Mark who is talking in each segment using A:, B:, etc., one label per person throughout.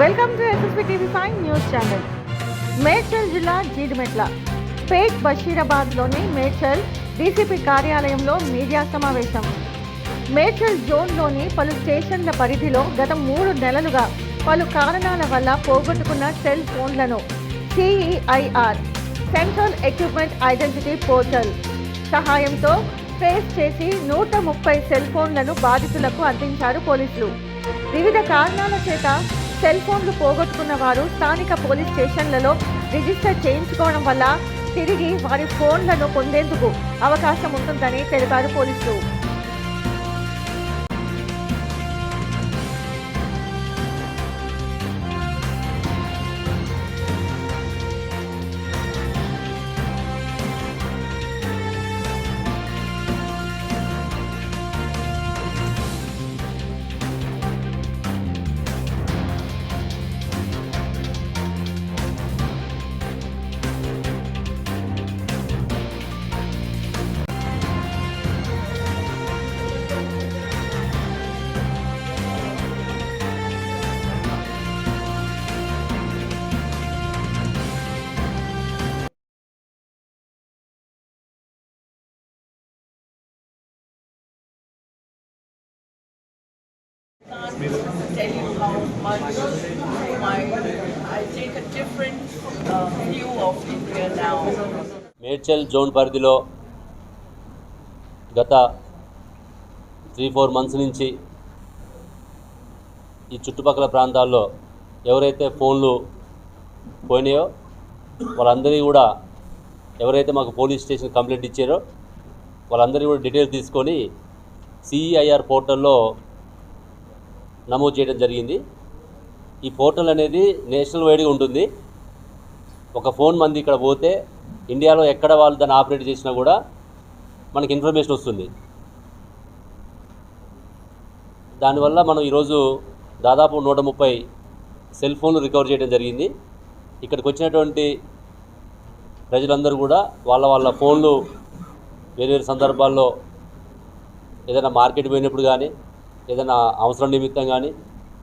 A: Welcome to SSP TV five news channel Medchal జిల్లా జీడిమెట్ల. పేట్ బషీరాబాద్లోని Medchal DCP కార్యాలయంలో మీడియా సమావేశం. మేడ్చల్ జోన్లోని పలు స్టేషన్ల పరిధిలో గత మూడు నెలలుగా పలు కారణాల వల్ల పోగొట్టుకున్న సెల్ ఫోన్లను CEIR central equipment identity portal సహాయంతో ట్రేస్ చేసి నూట ముప్పై సెల్ ఫోన్లను బాధితులకు అందించారు పోలీసులు. వివిధ కారణాల చేత సెల్ ఫోన్లు పోగొట్టుకున్న వారు స్థానిక పోలీస్ స్టేషన్లలో రిజిస్టర్ చేయించుకోవడం వల్ల తిరిగి వారి ఫోన్లను పొందేందుకు అవకాశం ఉంటుందని తెలిపారు పోలీసులు.
B: Tell you how much my, I take a different uh, view of India now.
C: Medchal zone పరిధిలో గత త్రీ ఫోర్ మంత్స్ నుంచి ఈ చుట్టుపక్కల ప్రాంతాల్లో ఎవరైతే ఫోన్లు పోయినాయో వాళ్ళందరినీ కూడా ఎవరైతే మాకు పోలీస్ స్టేషన్ కంప్లైంట్ ఇచ్చారో వాళ్ళందరినీ కూడా డీటెయిల్స్ తీసుకొని సిఈఐఆర్ పోర్టల్లో నమోదు చేయడం జరిగింది. ఈ పోర్టల్ అనేది నేషనల్ వైడ్గా ఉంటుంది. ఒక ఫోన్ మంది ఇక్కడ పోతే ఇండియాలో ఎక్కడ వాళ్ళు దాన్ని ఆపరేట్ చేసినా కూడా మనకి ఇన్ఫర్మేషన్ వస్తుంది. దానివల్ల మనం ఈరోజు దాదాపు నూట ముప్పై సెల్ ఫోన్లు రికవర్ చేయడం జరిగింది. ఇక్కడికి వచ్చినటువంటి ప్రజలందరూ కూడా వాళ్ళ వాళ్ళ ఫోన్లు వేరు వేరు సందర్భాల్లో ఏదైనా మార్కెట్ పోయినప్పుడు కానీ ఏదైనా అవసరం నిమిత్తం కానీ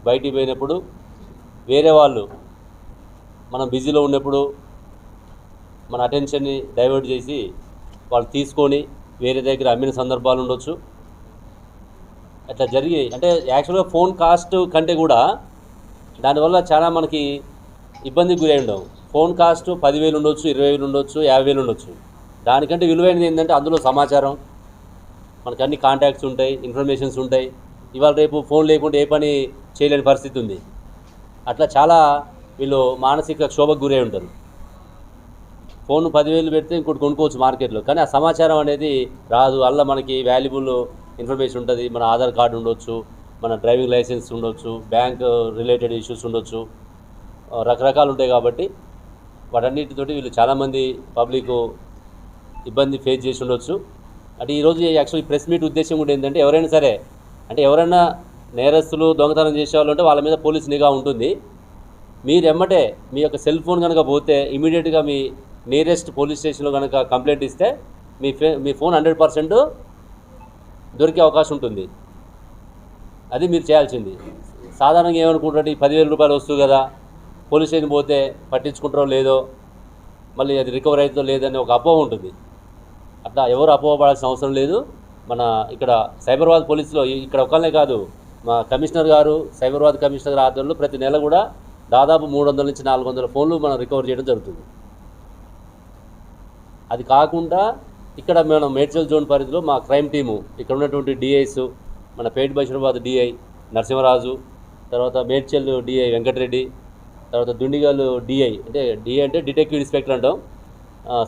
C: బయటికి పోయినప్పుడు వేరే వాళ్ళు మనం బిజీలో ఉన్నప్పుడు మన అటెన్షన్ని డైవర్ట్ చేసి వాళ్ళు తీసుకొని వేరే దగ్గర అమ్మిన సందర్భాలు ఉండొచ్చు. అట్లా జరిగి అంటే యాక్చువల్గా ఫోన్ కాస్ట్ కంటే కూడా దానివల్ల చాలా మనకి ఇబ్బందికి గురై ఉండవు. ఫోన్ కాస్ట్ పదివేలు ఉండొచ్చు ఇరవై వేలు ఉండొచ్చు యాభై వేలు ఉండొచ్చు. దానికంటే విలువైనది ఏంటంటే అందులో సమాచారం. మనకు అన్ని కాంటాక్ట్స్ ఉంటాయి ఇన్ఫర్మేషన్స్ ఉంటాయి. ఇవాళ రేపు ఫోన్ లేకుండా ఏ పని చేయలేని పరిస్థితి ఉంది. అట్లా చాలా వీళ్ళు మానసిక క్షోభకు గురై ఉంటారు. ఫోన్ పదివేలు పెడితే ఇంకోటి కొనుక్కోవచ్చు మార్కెట్లో కానీ ఆ సమాచారం అనేది రాదు. అలా మనకి వాల్యుబుల్ ఇన్ఫర్మేషన్ ఉంటుంది. మన ఆధార్ కార్డు ఉండొచ్చు మన డ్రైవింగ్ లైసెన్స్ ఉండొచ్చు బ్యాంక్ రిలేటెడ్ ఇష్యూస్ ఉండొచ్చు. రకరకాలు ఉంటాయి కాబట్టి వాటన్నిటితోటి వీళ్ళు చాలామంది పబ్లిక్ ఇబ్బంది ఫేస్ చేసి ఉండొచ్చు. అంటే ఈరోజు యాక్చువల్లీ ప్రెస్ మీట్ ఉద్దేశం కూడా ఏంటంటే ఎవరైనా సరే అంటే ఎవరైనా నేరస్తులు దొంగతనం చేసే వాళ్ళు ఉంటే వాళ్ళ మీద పోలీస్ నిఘా ఉంటుంది. మీరు ఎమ్మటే మీ యొక్క సెల్ ఫోన్ కనుక పోతే ఇమీడియట్గా మీ నియరెస్ట్ పోలీస్ స్టేషన్లో కనుక కంప్లైంట్ ఇస్తే మీ ఫే మీ ఫోన్ హండ్రెడ్ పర్సెంట్ దొరికే అవకాశం ఉంటుంది. అది మీరు చేయాల్సింది. సాధారణంగా ఏమనుకుంటారు ఈ పదివేల రూపాయలు వస్తుంది కదా పోలీస్ స్టేషన్ పోతే పట్టించుకుంటారో లేదో మళ్ళీ అది రికవర్ అవుతుందో లేదని ఒక అపోహ ఉంటుంది. అట్లా ఎవరు అపోహపడాల్సిన అవసరం లేదు. మన ఇక్కడ సైబరాబాద్ పోలీసులో ఇక్కడ ఒకళ్ళనే కాదు మా కమిషనర్ గారు సైబరాబాద్ కమిషనర్ గారి ఆధ్వర్యంలో ప్రతి నెల కూడా దాదాపు మూడు వందల నుంచి నాలుగు వందల ఫోన్లు మనం రికవర్ చేయడం జరుగుతుంది. అది కాకుండా ఇక్కడ మనం మేడ్చల్ జోన్ పరిధిలో మా క్రైమ్ టీము ఇక్కడ ఉన్నటువంటి డిఐస్ మన పేట్ బషీరాబాద్ డిఐ నరసింహరాజు తర్వాత మేడ్చల్ డిఐ వెంకటరెడ్డి తర్వాత దుండిగల్ డిఐ అంటే డిఐ అంటే డిటెక్టివ్ ఇన్స్పెక్టర్ అంటాం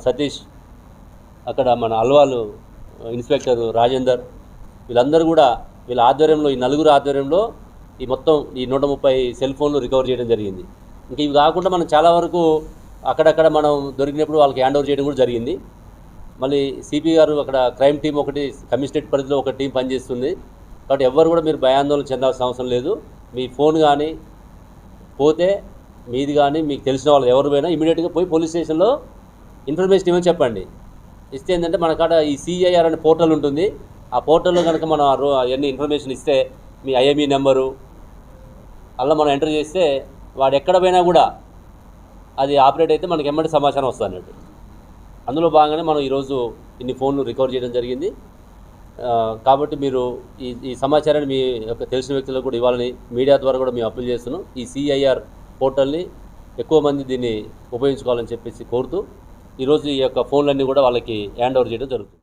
C: సతీష్ అక్కడ మన అల్వాలు ఇన్స్పెక్టర్ రాజేందర్ వీళ్ళందరూ కూడా వీళ్ళ ఆధ్వర్యంలో ఈ నలుగురు ఆధ్వర్యంలో ఈ మొత్తం ఈ నూట ముప్పై సెల్ ఫోన్లు రికవర్ చేయడం జరిగింది. ఇంకా ఇవి కాకుండా మనం చాలా వరకు అక్కడక్కడ మనం దొరికినప్పుడు వాళ్ళకి హ్యాండ్ ఓవర్ చేయడం కూడా జరిగింది. మళ్ళీ సిపి గారు అక్కడ క్రైమ్ టీం ఒకటి కమిషనరేట్ పరిధిలో ఒక టీం పనిచేస్తుంది. కాబట్టి ఎవ్వరు కూడా మీరు భయాందోళన చెందాల్సిన అవసరం లేదు. మీ ఫోన్ కానీ పోతే మీది కానీ మీకు తెలిసిన వాళ్ళు ఎవరు పోయినా ఇమీడియట్గా పోయి పోలీస్ స్టేషన్లో ఇన్ఫర్మేషన్ ఇవ్వని చెప్పండి. ఇస్తే ఏంటంటే మన కాడ ఈ సిఐఆర్ అనే పోర్టల్ ఉంటుంది. ఆ పోర్టల్లో కనుక మనం ఆ అవన్నీ ఇన్ఫర్మేషన్ ఇస్తే మీ ఐఎంఈ నెంబరు అలా మనం ఎంటర్ చేస్తే వాడు ఎక్కడ పోయినా కూడా అది ఆపరేట్ అయితే మనకి ఎమ్మటి సమాచారం వస్తుంది అన్నట్టు. అందులో భాగంగానే మనం ఈరోజు ఇన్ని ఫోన్లు రికవర్ చేయడం జరిగింది. కాబట్టి మీరు ఈ ఈ సమాచారాన్ని మీ యొక్క తెలిసిన వ్యక్తులకు కూడా ఇవ్వాలని మీడియా ద్వారా కూడా మేము అప్పీల్ చేస్తున్నాం. ఈ సిఐఆర్ పోర్టల్ని ఎక్కువ మంది దీన్ని ఉపయోగించుకోవాలని చెప్పేసి కోరుతూ ఈరోజు ఈ యొక్క ఫోన్లన్నీ కూడా వాళ్ళకి హ్యాండ్ ఓవర్ చేయడం జరుగుతుంది.